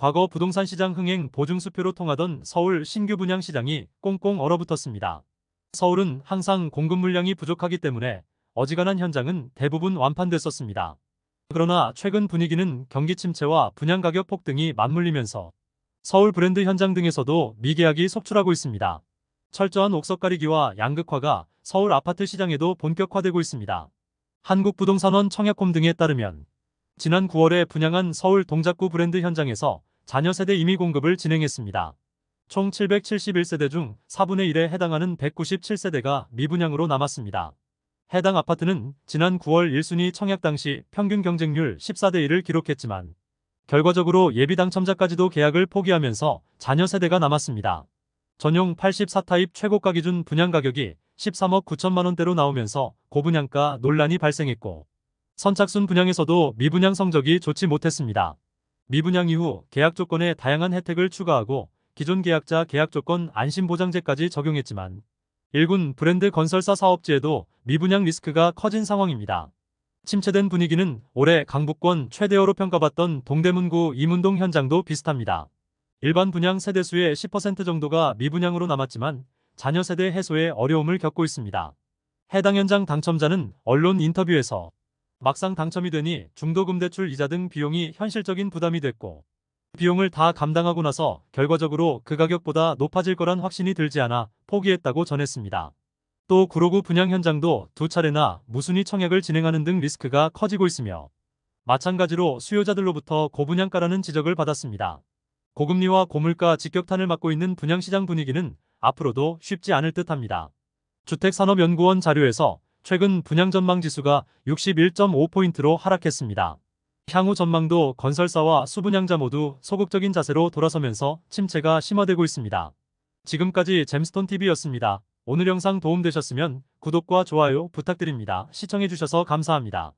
과거 부동산 시장 흥행 보증수표로 통하던 서울 신규 분양 시장이 꽁꽁 얼어붙었습니다. 서울은 항상 공급 물량이 부족하기 때문에 어지간한 현장은 대부분 완판됐었습니다. 그러나 최근 분위기는 경기 침체와 분양 가격 폭등이 맞물리면서 서울 브랜드 현장 등에서도 미계약이 속출하고 있습니다. 철저한 옥석 가리기와 양극화가 서울 아파트 시장에도 본격화되고 있습니다. 한국부동산원 청약홈 등에 따르면 지난 9월에 분양한 서울 동작구 브랜드 현장에서 자녀 세대 임의 공급을 진행했습니다. 총 771세대 중 4분의 1에 해당하는 197세대가 미분양으로 남았습니다. 해당 아파트는 지난 9월 1순위 청약 당시 평균 경쟁률 14대 1을 기록했지만 결과적으로 예비 당첨자까지도 계약을 포기하면서 자녀 세대가 남았습니다. 전용 84타입 최고가 기준 분양 가격이 13억 9천만 원대로 나오면서 고분양가 논란이 발생했고 선착순 분양에서도 미분양 성적이 좋지 못했습니다. 미분양 이후 계약 조건에 다양한 혜택을 추가하고 기존 계약자 계약 조건 안심보장제까지 적용했지만 일군 브랜드 건설사 사업지에도 미분양 리스크가 커진 상황입니다. 침체된 분위기는 올해 강북권 최대어로 평가받던 동대문구 이문동 현장도 비슷합니다. 일반 분양 세대수의 10% 정도가 미분양으로 남았지만 자녀 세대 해소에 어려움을 겪고 있습니다. 해당 현장 당첨자는 언론 인터뷰에서 막상 당첨이 되니 중도금 대출 이자 등 비용이 현실적인 부담이 됐고 비용을 다 감당하고 나서 결과적으로 그 가격보다 높아질 거란 확신이 들지 않아 포기했다고 전했습니다. 또 구로구 분양 현장도 두 차례나 무순위 청약을 진행하는 등 리스크가 커지고 있으며 마찬가지로 수요자들로부터 고분양가라는 지적을 받았습니다. 고금리와 고물가 직격탄을 맞고 있는 분양시장 분위기는 앞으로도 쉽지 않을 듯합니다. 주택산업연구원 자료에서 최근 분양 전망 지수가 61.5포인트로 하락했습니다. 향후 전망도 건설사와 수분양자 모두 소극적인 자세로 돌아서면서 침체가 심화되고 있습니다. 지금까지 잼스톤TV였습니다. 오늘 영상 도움되셨으면 구독과 좋아요 부탁드립니다. 시청해주셔서 감사합니다.